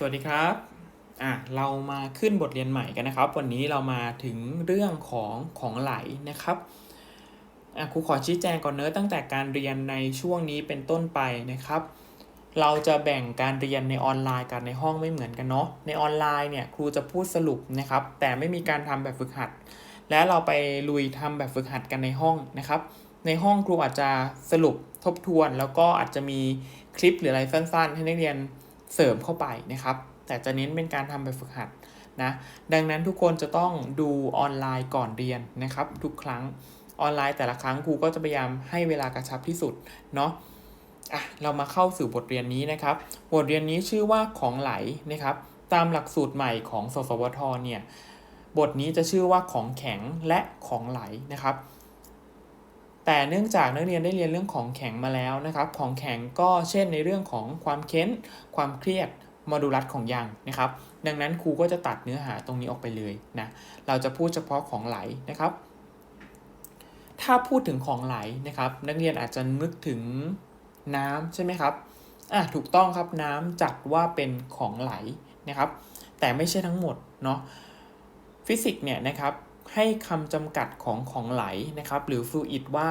สวัสดีครับอะเรามาขึ้นบทเรียนใหม่กันนะครับ วันนี้เรามาถึงเรื่องของของไหลนะครับอะครูขอชี้แจงก่อนเนอะตั้งแต่การเรียนในช่วงนี้เป็นต้นไปนะครับ เราจะแบ่งการเรียนในออนไลน์กับในห้องไม่เหมือนกันเนาะในออนไลน์เนี่ยครูจะพูดสรุปนะครับ แต่ไม่มีการทำแบบฝึกหัด และเราไปลุยทำแบบฝึกหัดกันในห้องนะครับ ในห้องครูอาจจะสรุปทบทวน แล้วก็อาจจะมีคลิปหรืออะไรสั้น ๆ ให้นักเรียน เสริมเข้าไปนะครับ แต่จะเน้นเป็นการทำแบบฝึกหัดนะดังนั้นทุกคนจะต้องดูออนไลน์ก่อนเรียนนะครับ ทุกครั้งออนไลน์แต่ละครั้งครูก็จะพยายามให้เวลากระชับที่สุดเนาะอะเรามาเข้าสู่บทเรียนนี้นะครับ บทเรียนนี้ชื่อว่าของไหลนะครับ ตามหลักสูตรใหม่ของสสวทเนี่ยบทนี้จะชื่อว่าของแข็งและของไหลนะครับ แต่เนื่องจากนักเรียนได้เรียนเรื่องของแข็งมาแล้วนะครับ ของแข็งก็เช่นในเรื่องของความเค้น ความเครียดโมดูลัสของยางนะครับ ดังนั้นครูก็จะตัดเนื้อหาตรงนี้ออกไปเลยนะ เราจะพูดเฉพาะของไหลนะครับ ถ้าพูดถึงของไหลนะครับ นักเรียนอาจจะนึกถึงน้ำใช่ไหมครับ อะถูกต้องครับน้ำจัดว่าเป็นของไหลนะครับ แต่ไม่ใช่ทั้งหมดเนาะ ฟิสิกส์เนี่ยนะครับ ให้คำจำกัดของของไหลนะครับ หรือฟลูอิดว่า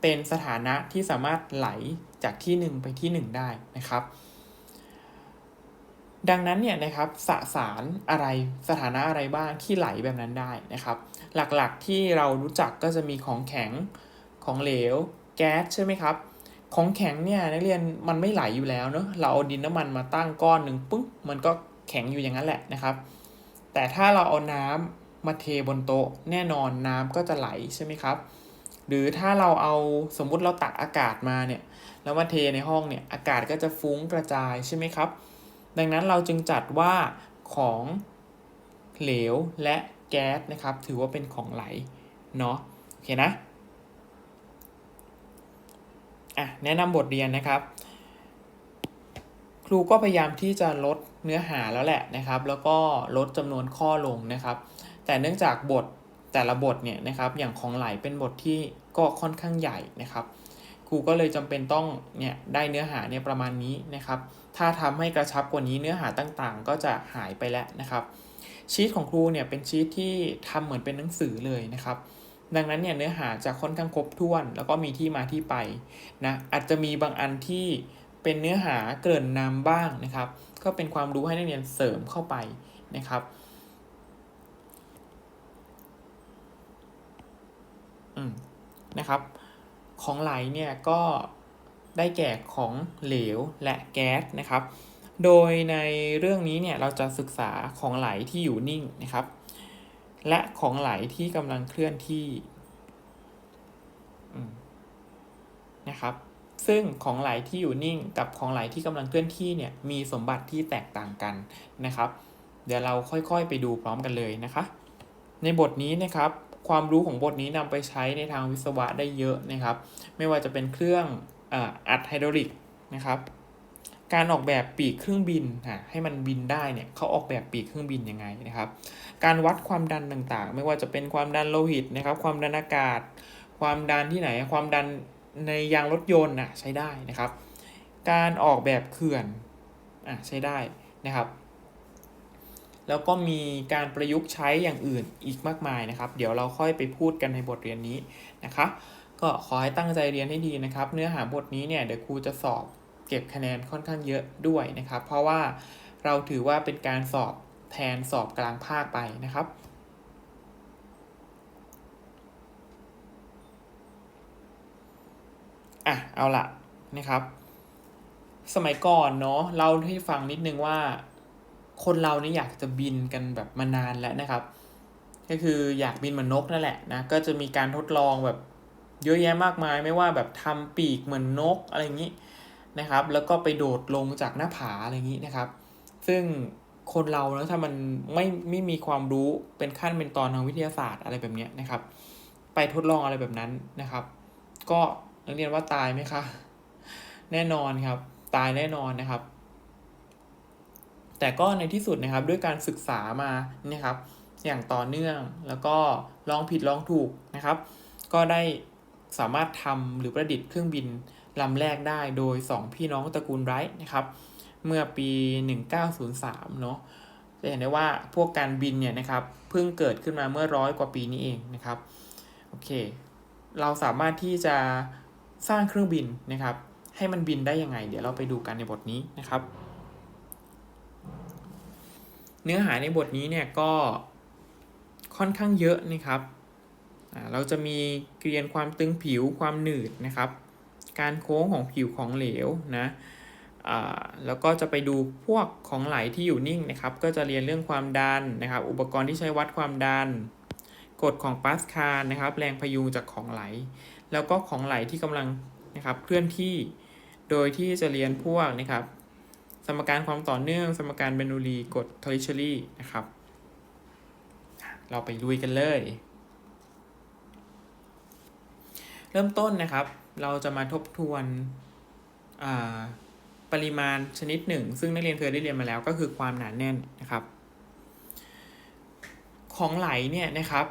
เป็นสถานะที่สามารถไหลจากที่หนึ่งไปที่หนึ่งได้นะครับ ดังนั้นเนี่ยนะครับสสารอะไรสถานะอะไรบ้างที่ไหลแบบนั้นได้นะครับ หลักๆที่เรารู้จักก็จะมีของแข็งของเหลว แก๊สใช่ไหมครับของแข็งเนี่ยนักเรียนมันไม่ไหลอยู่แล้วเนอะเราเอาดินน้ำมันมาตั้งก้อนหนึ่งปุ๊บมันก็แข็งอยู่อย่างนั้นแหละนะครับ แต่ถ้าเราเอาน้ำ มาเทบนโต๊ะแน่นอนน้ำก็จะไหลใช่ไหมครับ หรือถ้าเราเอาสมมุติเราตักอากาศมาเนี่ยแล้วมาเทในห้องเนี่ยอากาศก็จะฟุ้งกระจายใช่ไหมครับ ดังนั้นเราจึงจัดว่าของเหลวและแก๊สนะครับ ถือว่าเป็นของไหลเนาะโอเคนะอะแนะนำบทเรียนนะครับ ครูก็พยายามที่จะลดเนื้อหาแล้วแหละนะครับ แล้วก็ลดจำนวนข้อลงนะครับ แต่เนื่องจากบทแต่ละบทเนี่ยนะครับอย่างของไหลเป็นบทที่ก็ค่อนข้างใหญ่นะครับครูก็เลยจำเป็นต้องเนี่ยได้เนื้อหาเนี่ยประมาณนี้นะครับ ถ้าทำให้กระชับกว่านี้เนื้อหาต่างๆ ก็จะหายไปแล้วนะครับ ชีตของครูเนี่ยเป็นชีตที่ทำเหมือนเป็นหนังสือเลยนะครับ ดังนั้นเนี่ยเนื้อหาจะค่อนข้างครบถ้วน แล้วก็มีที่มาที่ไปนะอาจจะมีบางอันที่เป็นเนื้อหาเกริ่นนำบ้างนะครับ ก็เป็นความรู้ให้นักเรียนเสริมเข้าไปนะครับ อืม นะครับ ของไหลเนี่ยก็ได้แก่ของเหลวและแก๊สนะครับ โดยในเรื่องนี้เนี่ยเราจะศึกษาของไหลที่อยู่นิ่งนะครับ และของไหลที่กำลังเคลื่อนที่นะครับ ซึ่งของไหลที่อยู่นิ่งกับของไหลที่กำลังเคลื่อนที่เนี่ยมีสมบัติที่แตกต่างกันนะครับ เดี๋ยวเราค่อยๆไปดูพร้อมกันเลยนะคะ ในบทนี้นะครับ ความรู้ของบทนี้นำไปใช้ในทางวิศวะได้เยอะนะครับ ไม่ว่าจะเป็นเครื่องอัดไฮดรอลิกนะครับการออกแบบปีกเครื่องบินอะให้มันบินได้เนี่ยเขาออกแบบปีกเครื่องบินยังไงนะครับ การวัดความดันต่างๆ ไม่ว่าจะเป็นความดันโลหิตนะครับ ความดันอากาศ ความดันที่ไหน ความดันในยางรถยนต์น่ะใช้ได้นะครับ การออกแบบเขื่อนอะใช้ได้นะครับ แล้วก็มีการประยุกต์ใช้อย่างอื่นอีกมากมายนะครับ เดี๋ยวเราค่อยไปพูดกันในบทเรียนนี้นะคะก็ขอให้ตั้งใจเรียนให้ดีนะครับ เนื้อหาบทนี้เนี่ยเดี๋ยวครูจะสอบเก็บคะแนนค่อนข้างเยอะด้วยนะครับ เพราะว่าเราถือว่าเป็นการสอบแทนสอบกลางภาคไปนะครับอะเอาละนะครับ สมัยก่อนเนาะเล่าให้ฟังนิดนึงว่า คนเรานี่อยากจะบินกันแบบมานานแล้วนะครับ ก็คืออยากบินเหมือนนกนั่นแหละนะก็จะมีการทดลองแบบเยอะแยะมากมายไม่ว่าแบบทำปีกเหมือนนกอะไรอย่างนี้นะครับ แล้วก็ไปโดดลงจากหน้าผาอะไรอย่างนี้นะครับ ซึ่งคนเราแล้วถ้ามันไม่ไม่มีความรู้เป็นขั้นเป็นตอนทางวิทยาศาสตร์อะไรแบบนี้นะครับ ไปทดลองอะไรแบบนั้นนะครับ ก็นักเรียนว่าตายไหมคะแน่นอนครับ ตายแน่นอนนะครับ แต่ก็ในที่สุดนะครับด้วยการศึกษามานะครับอย่างต่อเนื่องแล้วก็ลองผิดลองถูกนะครับ ก็ได้สามารถทำหรือประดิษฐ์เครื่องบินลำแรกได้โดย 2 พี่น้องตระกูลไรท์นะครับ เมื่อปี 1903 เนาะจะเห็นได้ว่าพวกการบินเนี่ยนะครับเพิ่งเกิดขึ้นมาเมื่อร้อยกว่าปีนี้เองนะครับโอเค เราสามารถที่จะสร้างเครื่องบินนะครับ ให้มันบินได้ยังไง เดี๋ยวเราไปดูกันในบทนี้นะครับ เนื้อหาในบทนี้เนี่ยก็ค่อนข้างเยอะนะครับ เราจะมีเกรียนความตึงผิวความหนืดนะครับ การโค้งของผิวของเหลวนะแล้วก็จะไปดูพวกของไหลที่อยู่นิ่งนะครับ ก็จะเรียนเรื่องความดันนะครับ อุปกรณ์ที่ใช้วัดความดัน กฎของปาสคาลนะครับ แรงพยุงจากของไหล แล้วก็ของไหลที่กำลังนะครับเคลื่อนที่ โดยที่จะเรียนพวกนะครับ สมการความต่อเนื่อง สมการเบรนนูลีกฎทอริเชอรี่นะครับ เราไปลุยกันเลย เริ่มต้นนะครับ เราจะมาทบทวนปริมาณชนิดหนึ่ง ซึ่งนักเรียนเคยได้เรียนมาแล้วก็คือความหนาแน่นนะครับ ของไหลเนี่ยนะครับ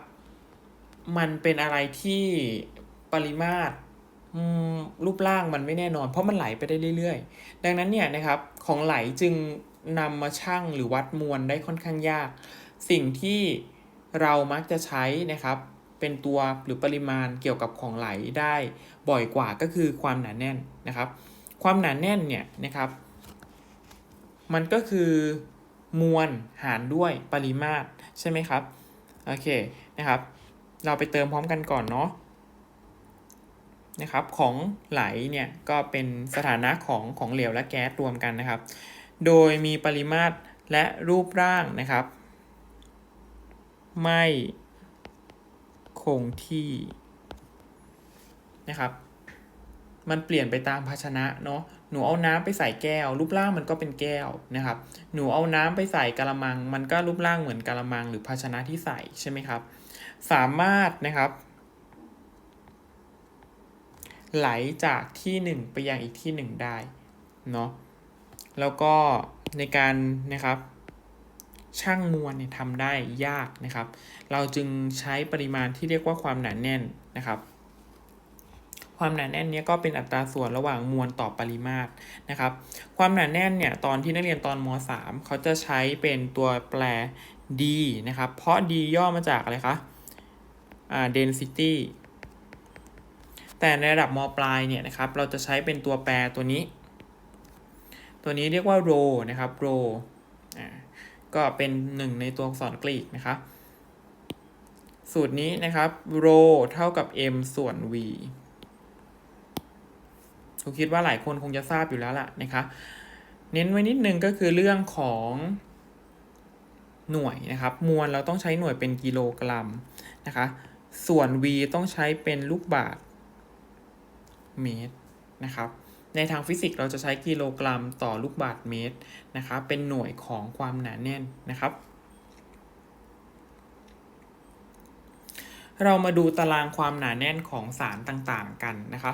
มันเป็นอะไรที่ปริมาตร รูปร่างมันไม่แน่นอน เพราะมันไหลไปได้เรื่อยๆ ดังนั้นเนี่ยนะครับของไหลจึงนำมาชั่งหรือวัดมวลได้ค่อนข้างยาก สิ่งที่เรามักจะใช้นะครับเป็นตัวหรือปริมาณเกี่ยวกับของไหลได้บ่อยกว่าก็คือความหนาแน่นนะครับ ความหนาแน่นเนี่ยนะครับ มันก็คือมวลหารด้วยปริมาตรใช่ไหมครับโอเคนะครับ เราไปเติมพร้อมกันก่อนเนาะ นะครับของไหลเนี่ยก็เป็นสถานะของของเหลวและแก๊สรวมกันนะครับ โดยมีปริมาตรและรูปร่างนะครับ ไม่คงที่นะครับ มันเปลี่ยนไปตามภาชนะเนาะหนูเอาน้ำไปใส่แก้ว รูปร่างมันก็เป็นแก้วนะครับ หนูเอาน้ำไปใส่กะละมัง มันก็รูปร่างเหมือนกะละมังหรือภาชนะที่ใส่ใช่ไหมครับ สามารถนะครับ ไหลจากที่หนึ่งไปยังอีกที่หนึ่งได้เนาะแล้วก็ในการนะครับช่างมวลเนี่ยทำได้ยากนะครับ เราจึงใช้ปริมาณที่เรียกว่าความหนาแน่นนะครับ ความหนาแน่นเนี้ยก็เป็นอัตราส่วนระหว่างมวลต่อปริมาตรนะครับ ความหนาแน่นเนี่ยตอนที่นักเรียนตอนม .3 เขาจะใช้เป็นตัวแปร d นะครับ เพราะ d ย่อมาจากอะไรคะ อ่า density แต่ในระดับมปลายเนี่ยนะครับเราจะใช้เป็นตัวแปรตัวนี้ ตัวนี้เรียกว่า rho นะครับ rho อ่าก็เป็นหนึ่งในตัวอักษรกรีกนะครับ สูตรนี้นะครับ rho เท่ากับ m ส่วน v ผมคิดว่าหลายคนคงจะทราบอยู่แล้วล่ะนะคะเน้นไว้นิดนึงก็คือเรื่องของหน่วยนะครับ มวลเราต้องใช้หน่วยเป็นกิโลกรัมนะคะ ส่วน v ต้องใช้เป็นลูกบาศก์ เมตรนะครับ ในทางฟิสิกส์เราจะใช้กิโลกรัมต่อลูกบาศก์เมตรนะครับ เป็นหน่วยของความหนาแน่นนะครับ เรามาดูตารางความหนาแน่นของสารต่างๆกันนะคะ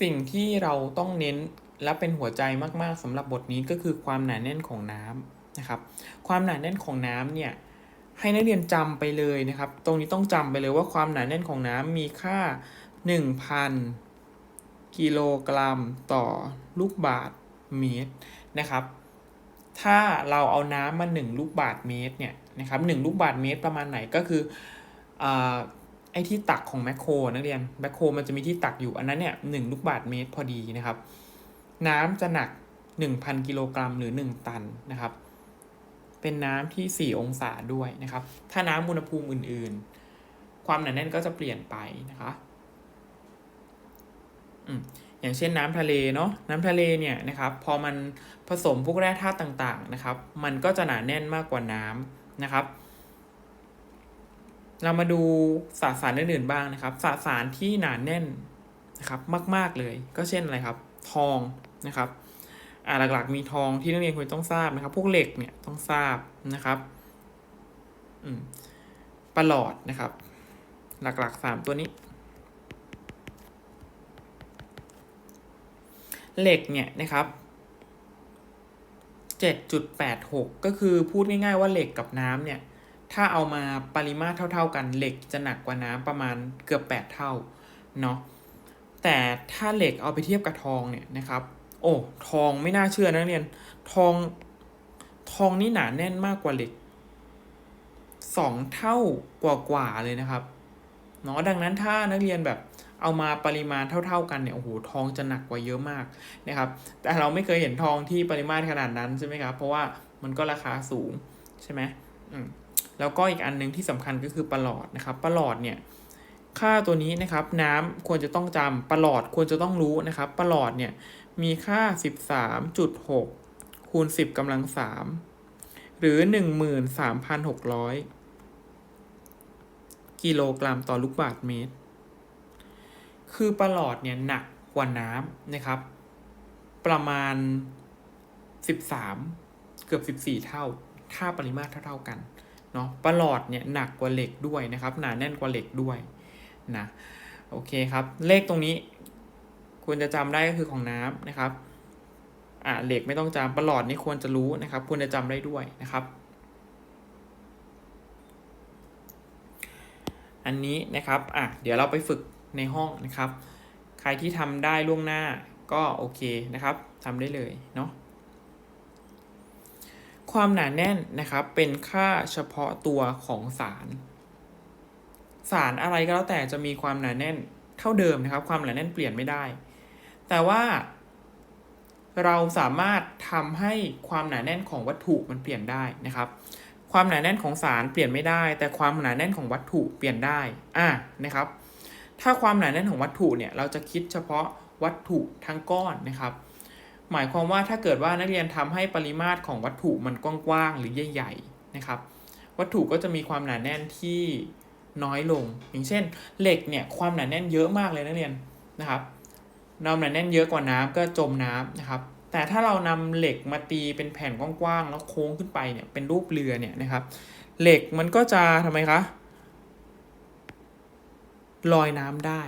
สิ่งที่เราต้องเน้นและเป็นหัวใจมากๆสำหรับบทนี้ก็คือความหนาแน่นของน้ำนะครับ ความหนาแน่นของน้ำเนี่ยให้นักเรียนจำไปเลยนะครับ ตรงนี้ต้องจำไปเลยว่าความหนาแน่นของน้ำมีค่า 1,000 กิโลกรัมต่อลูกบาศก์เมตรนะครับ ถ้าเราเอาน้ำมา 1 ลูกบาศก์เมตรเนี่ยนะครับ1ลูกบาศก์เมตรประมาณไหนก็คืออา ไอ้ที่ตักของแมคโครนักเรียนแมคโครมันจะมีที่ตักอยู่อันนั้นเนี่ยหนึ่งลูกบาศก์เมตรพอดีนะครับ น้ำจะหนัก 1,000 กิโลกรัมหรือ 1 ตันนะครับ เป็นน้ำที่ 4 องศาด้วยนะครับ ถ้าน้ำอุณหภูมิอื่น ๆ ความหนาแน่นก็จะเปลี่ยนไปนะคะอืมอย่างเช่นน้ำทะเลเนาะน้ำทะเลเนี่ยนะครับ พอมันผสมพวกแร่ธาตุต่างๆนะครับ มันก็จะหนาแน่นมากกว่าน้ำนะครับ เรามาดูสสารอื่นๆบ้างนะครับ สสารที่หนาแน่นนะครับมาก ๆเลย ก็เช่นอะไรครับ ทองนะครับอ่าหลักๆมีทองที่นักเรียนควรต้องทราบนะครับ พวกเหล็กเนี่ยต้องทราบนะครับอืมปลอดนะครับ หลักๆสามตัวนี้ เหล็กเนี่ยนะครับ7.86 ก็คือพูดง่ายๆว่าเหล็กกับน้ำเนี่ย ถ้าเอามาปริมาตรเท่า ๆ กันเหล็กจะหนักกว่าน้ำประมาณเกือบ 8 เท่าเนาะแต่ถ้าเหล็กเอาไปเทียบกับทองเนี่ยนะครับ โอ้ทองไม่น่าเชื่อนะนักเรียนทองทองนี่หนาแน่นมากกว่าเหล็กสองเท่ากว่าๆเลยนะครับเนาะดังนั้นถ้านักเรียนแบบเอามาปริมาณเท่า ๆ กันเนี่ยโอ้โหทองจะหนักกว่าเยอะมากนะครับ แต่เราไม่เคยเห็นทองที่ปริมาตรขนาดนั้นใช่ไหมครับ เพราะว่ามันก็ราคาสูงใช่ไหมอืม แล้วก็อีกอันหนึงที่สำคัญก็คือประหลอดนะครับประหลอดเนี่ยค่าตัวนี้นะครับน้ำควรจะต้องจำประหลอดควรจะต้องรู้นะครับประหลอดเนี่ยมีค่า 13.6 คูณ 10กำลัง 3 หรือ 13,600 กิโลกรัมต่อลูกบาศก์เมตร คือประหลอดเนี่ยหนักกว่าน้ำนะครับ ประมาณ 13 เกือบ 14 เท่า ถ้าปริมาตรเท่าๆกัน เนาะประหลอดเนี่ยหนักกว่าเหล็กด้วยนะครับ หนาแน่นกว่าเหล็กด้วยนะโอเคครับ เลขตรงนี้ควรจะจำได้ก็คือของน้ำนะครับอ่าเหล็กไม่ต้องจำประหลอดนี่ควรจะรู้นะครับ ควรจะจำได้ด้วยนะครับ อันนี้นะครับอะเดี๋ยวเราไปฝึกในห้องนะครับ ใครที่ทำได้ล่วงหน้าก็โอเคนะครับทำได้เลยเนาะ ความหนาแน่นนะครับเป็นค่าเฉพาะตัวของสาร สารอะไรก็แล้วแต่จะมีความหนาแน่นเท่าเดิมนะครับ ความหนาแน่นเปลี่ยนไม่ได้ แต่ว่า เราสามารถทำให้ความหนาแน่นของวัตถุมันเปลี่ยนได้นะครับ ความหนาแน่นของสารเปลี่ยนไม่ได้ แต่ความหนาแน่นของวัตถุเปลี่ยนได้อะนะครับ ถ้าความหนาแน่นของวัตถุเนี่ยเราจะคิดเฉพาะวัตถุทั้งก้อนนะครับ หมายความว่าถ้าเกิดว่านักเรียนทำให้ปริมาตรของวัตถุมันกว้างๆหรือใหญ่ๆนะครับ วัตถุก็จะมีความหนาแน่นที่น้อยลง อย่างเช่น เหล็กเนี่ยความหนาแน่นเยอะมากเลยนักเรียนนะครับเราหนาแน่นเยอะกว่าน้ำก็จมน้ำนะครับ แต่ถ้าเรานำเหล็กมาตีเป็นแผ่นกว้างๆแล้วโค้งขึ้นไปเนี่ยเป็นรูปเรือเนี่ยนะครับ เหล็กมันก็จะทำไมคะลอยน้ำได้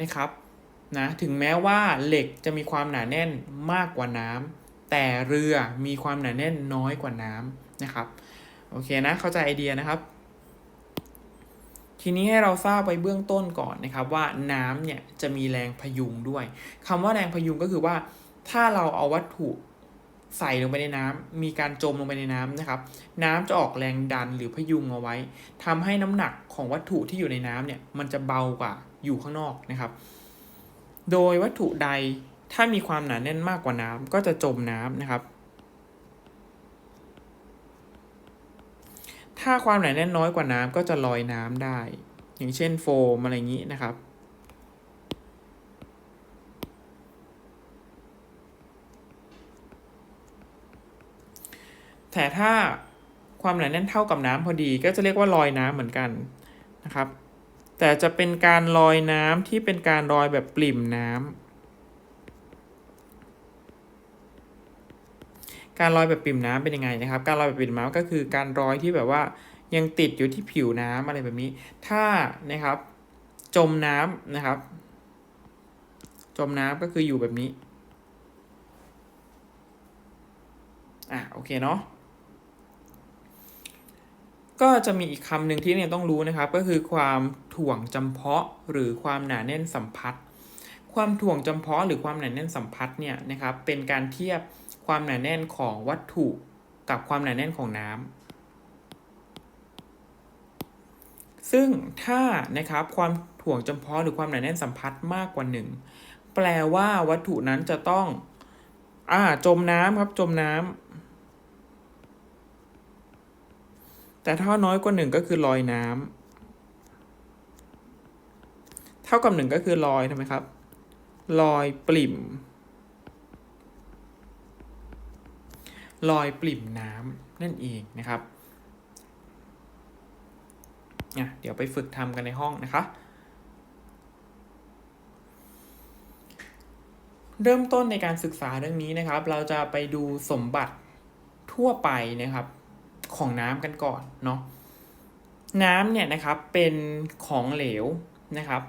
นะครับ นะถึงแม้ว่าเหล็กจะมีความหนาแน่นมากกว่าน้ำแต่เรือมีความหนาแน่นน้อยกว่าน้ำนะครับโอเคนะเข้าใจไอเดียนะครับ ทีนี้ให้เราทราบไปเบื้องต้นก่อนนะครับว่าน้ำเนี่ยจะมีแรงพยุงด้วยคำว่าแรงพยุงก็คือว่า ถ้าเราเอาวัตถุใส่ลงไปในน้ำมีการจมลงไปในน้ำนะครับ น้ำจะออกแรงดันหรือพยุงเอาไว้ทำให้น้ำหนักของวัตถุที่อยู่ในน้ำเนี่ยมันจะเบากว่าอยู่ข้างนอกนะครับ โดยวัตถุใดถ้ามีความหนาแน่นมากกว่าน้ำก็จะจมน้ำนะครับ ถ้าความหนาแน่นน้อยกว่าน้ำก็จะลอยน้ำได้ อย่างเช่นโฟมอะไรอย่างนี้นะครับ แต่ถ้าความหนาแน่นเท่ากับน้ำพอดีก็จะเรียกว่าลอยน้ำเหมือนกันนะครับ แต่จะเป็นการลอยน้ำที่เป็นการลอยแบบปริ่มน้ำการลอยแบบปริ่มน้ำเป็นยังไงนะครับ การลอยแบบปริ่มน้ำก็คือการลอยที่แบบว่ายังติดอยู่ที่ผิวน้ำอะไรแบบนี้ ถ้านะครับ จมน้ำนะครับ จมน้ำก็คืออยู่แบบนี้อะโอเคเนาะ ก็จะมีอีกคำหนึ่งที่เนี่ยต้องรู้นะครับ ก็คือความถ่วงจำเพาะหรือความหนาแน่นสัมพัทธ์ความถ่วงจำเพาะหรือความหนาแน่นสัมพัทธ์เนี่ยนะครับเป็นการเทียบความหนาแน่นของวัตถุกับความหนาแน่นของน้ำซึ่งถ้านะครับความถ่วงจำเพาะหรือความหนาแน่นสัมพัทธ์มากกว่า 1 แปลว่าวัตถุนั้นจะต้องอ่าจมน้ำครับจมน้ำ แต่ถ้าน้อยกว่าหนึ่งก็คือลอยน้ำเท่ากับหนึ่งก็คือลอยทำไมครับ ลอยปริ่ม ลอยปริ่มน้ำนั่นเองนะครับเดี๋ยวไปฝึกทำกันในห้องนะคะ เริ่มต้นในการศึกษาเรื่องนี้นะครับ เราจะไปดูสมบัติทั่วไปนะครับ ของน้ำกันก่อนเนาะน้ำเนี่ยนะครับเป็นของเหลวนะครับ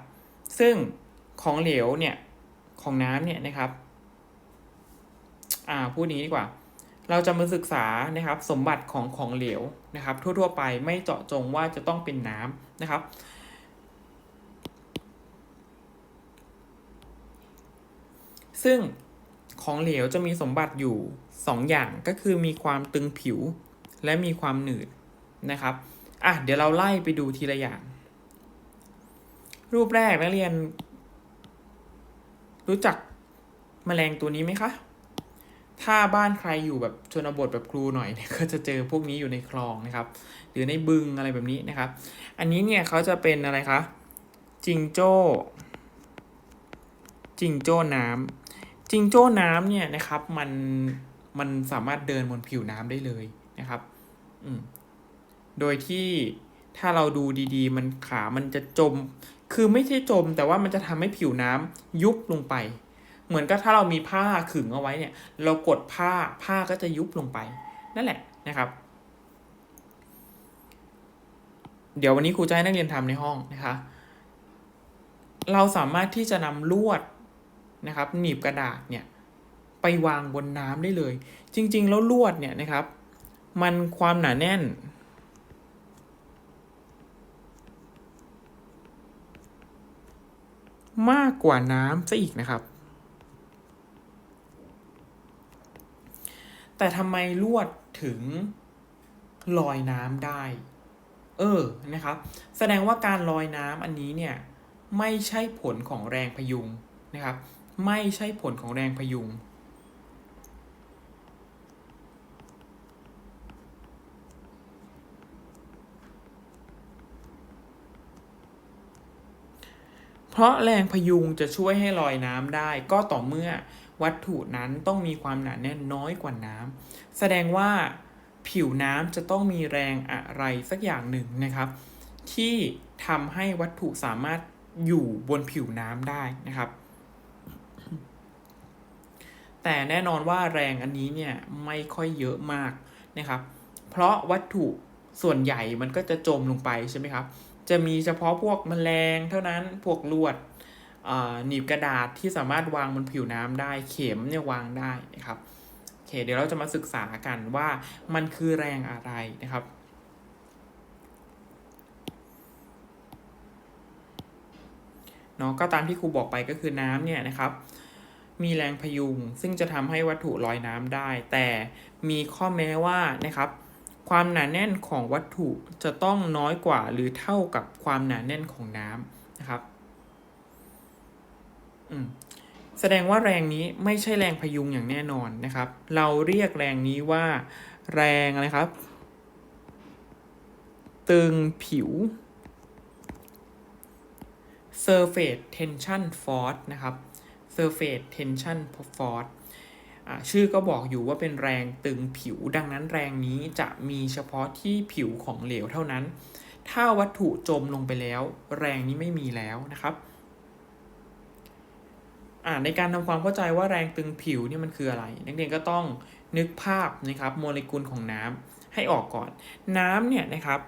ซึ่งของเหลวเนี่ยของน้ำเนี่ยนะครับอ่าพูดงนี้ดีกว่า เราจะมาศึกษานะครับ สมบัติของของเหลวนะครับ ทั่วๆไปไม่เจาะจงว่าจะต้องเป็นน้ำนะครับซึ่งของเหลวจะมีสมบัติอยู่ 2 อย่างก็คือมีความตึงผิว และมีความหนืดนะครับอะเดี๋ยวเราไล่ไปดูทีละอย่าง รูปแรกนักเรียน รู้จักแมลงตัวนี้ไหมคะ ถ้าบ้านใครอยู่แบบชนบทแบบครูหน่อยเนี่ยก็จะเจอพวกนี้อยู่ในคลองนะครับ หรือในบึงอะไรแบบนี้นะครับ อันนี้เนี่ยเขาจะเป็นอะไรคะจิงโจ้จิงโจ้น้ำจิงโจ้น้ำเนี่ยนะครับมันมันสามารถเดินบนผิวน้ำได้เลยนะครับ โดยที่ถ้าเราดูดีๆ มันขามันจะจม คือไม่ใช่จม แต่ว่ามันจะทำให้ผิวน้ำยุบลงไป เหมือนกับถ้าเรามีผ้าขึงเอาไว้เนี่ย เรากดผ้าผ้าก็จะยุบลงไป นั่นแหละนะครับ เดี๋ยววันนี้ครูจะให้นักเรียนทำในห้องนะคะ เราสามารถที่จะนำลวดนะครับ หนีบกระดาษเนี่ย ไปวางบนน้ำได้เลย จริง ๆ แล้วลวดเนี่ยนะครับ มันความหนาแน่น มากกว่าน้ำซะอีกนะครับ แต่ทำไมลวดถึงลอยน้ำได้ เออ นะครับ แสดงว่าการลอยน้ำอันนี้เนี่ย ไม่ใช่ผลของแรงพยุงนะครับ ไม่ใช่ผลของแรงพยุง เพราะแรงพยุงจะช่วยให้ลอยน้ำได้ ก็ต่อเมื่อวัตถุนั้นต้องมีความหนาแน่นน้อยกว่าน้ำแสดงว่าผิวน้ำจะต้องมีแรงอะไรสักอย่างหนึ่งนะครับ ที่ทำให้วัตถุสามารถอยู่บนผิวน้ำได้นะครับ แต่แน่นอนว่าแรงอันนี้เนี่ยไม่ค่อยเยอะมากนะครับ เพราะวัตถุส่วนใหญ่มันก็จะจมลงไปใช่ไหมครับ จะมีเฉพาะพวกแมลงเท่านั้นพวกลวดหนีบกระดาษที่สามารถวางบนผิวน้ำได้เข็มเนี่ยวางได้นะครับโอเคเดี๋ยวเราจะมาศึกษากันว่ามันคือแรงอะไรนะครับเนาะก็ตามที่ครูบอกไปก็คือน้ำเนี่ยนะครับ มีแรงพยุงซึ่งจะทำให้วัตถุลอยน้ำได้ แต่มีข้อแม้ว่านะครับ ความหนาแน่นของวัตถุจะต้องน้อยกว่าหรือเท่ากับความหนาแน่นของน้ำนะครับแสดงว่าแรงนี้ไม่ใช่แรงพยุงอย่างแน่นอนนะครับ เราเรียกแรงนี้ว่า แรงอะไรครับ ตึงผิว surface tension force นะครับ surface tension force ชื่อก็บอกอยู่ว่าเป็นแรงตึงผิว ดังนั้นแรงนี้จะมีเฉพาะที่ผิวของเหลวเท่านั้น ถ้าวัตถุจมลงไปแล้ว แรงนี้ไม่มีแล้วนะครับในการทำความเข้าใจว่าแรงตึงผิวนี่มันคืออะไร นักเรียนก็ต้องนึกภาพนะครับโมเลกุลของน้ำให้ออกก่อน น้ำเนี่ยนะครับ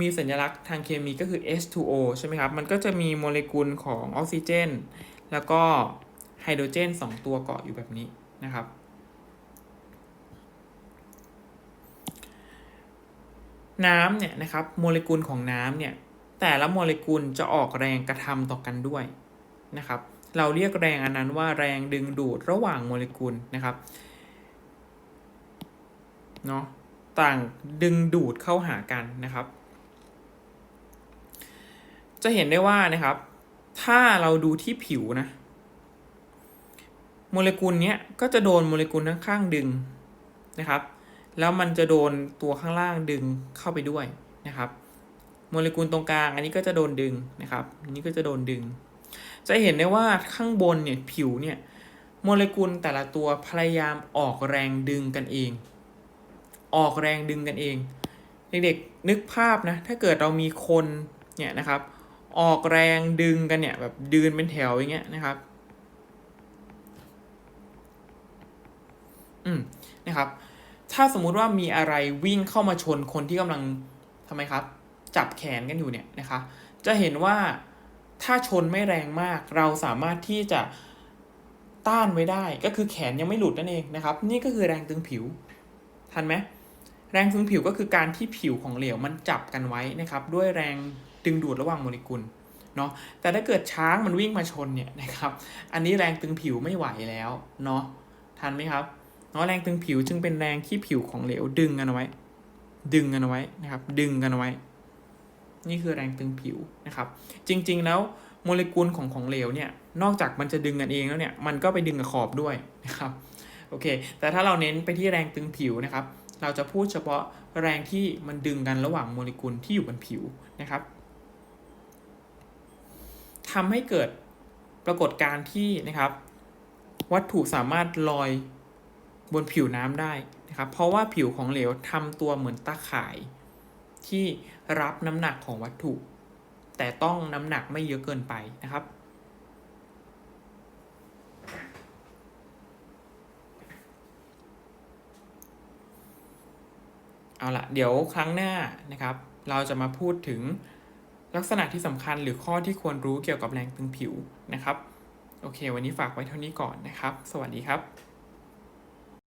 มีสัญลักษณ์ทางเคมีก็คือ H2O ใช่ไหมครับ มันก็จะมีโมเลกุลของออกซิเจน แล้วก็ ไฮโดรเจน 2 ตัวเกาะอยู่แบบนี้นะครับ น้ำเนี่ยนะครับโมเลกุลของน้ำเนี่ยแต่ละโมเลกุลจะออกแรงกระทำต่อกันด้วยนะครับ เราเรียกแรงอันนั้นว่าแรงดึงดูดระหว่างโมเลกุลนะครับเนาะต่างดึงดูดเข้าหากันนะครับ จะเห็นได้ว่านะครับ ถ้าเราดูที่ผิวนะ โมเลกุลนี้ก็จะโดนโมเลกุลข้างๆดึงนะครับ แล้วมันจะโดนตัวข้างล่างดึงเข้าไปด้วยนะครับ โมเลกุลตรงกลางอันนี้ก็จะโดนดึงนะครับอันนี้ก็จะโดนดึง จะเห็นได้ว่าข้างบนเนี่ยผิวเนี่ยโมเลกุลแต่ละตัวพยายามออกแรงดึงกันเอง ออกแรงดึงกันเอง เด็กๆนึกภาพนะถ้าเกิดเรามีคนเนี่ยนะครับ ออกแรงดึงกันเนี่ยแบบดืนเป็นแถวอย่างเงี้ยนะครับ อืมนะครับ ถ้าสมมุติว่ามีอะไรวิ่งเข้ามาชนคนที่กำลังทำไมครับ จับแขนกันอยู่เนี่ยนะคะ จะเห็นว่าถ้าชนไม่แรงมาก เราสามารถที่จะต้านไว้ได้ ก็คือแขนยังไม่หลุดนั่นเองนะครับ นี่ก็คือแรงตึงผิว ทันไหมแรงตึงผิวก็คือการที่ผิวของเหลวมันจับกันไว้นะครับ ด้วยแรงดึงดูดระหว่างโมเลกุลเนาะแต่ถ้าเกิดช้างมันวิ่งมาชนเนี่ยนะครับ อันนี้แรงตึงผิวไม่ไหวแล้วเนาะทันไหมครับ เนาะแรงตึงผิวจึงเป็นแรงที่ผิวของเหลวดึงกันเอาไว้ ดึงกันเอาไว้นะครับ ดึงกันเอาไว้ นี่คือแรงตึงผิวนะครับ จริง ๆ แล้วโมเลกุลของของเหลวเนี่ย นอกจากมันจะดึงกันเองแล้วเนี่ย มันก็ไปดึงกับขอบด้วยนะครับ โอเค แต่ถ้าเราเน้นไปที่แรงตึงผิวนะครับ เราจะพูดเฉพาะแรงที่มันดึงกันระหว่างโมเลกุลที่อยู่บนผิวนะครับทำให้เกิดปรากฏการณ์ที่นะครับ วัตถุสามารถลอย บนผิวน้ำได้นะครับ เพราะว่าผิวของเหลวทำตัวเหมือนตาข่าย ที่รับน้ำหนักของวัตถุ แต่ต้องน้ำหนักไม่เยอะเกินไปนะครับ เอาละเดี๋ยวครั้งหน้านะครับ เราจะมาพูดถึงลักษณะที่สำคัญหรือข้อที่ควรรู้เกี่ยวกับแรงตึงผิวนะครับ โอเค วันนี้ฝากไว้เท่านี้ก่อนนะครับ สวัสดีครับ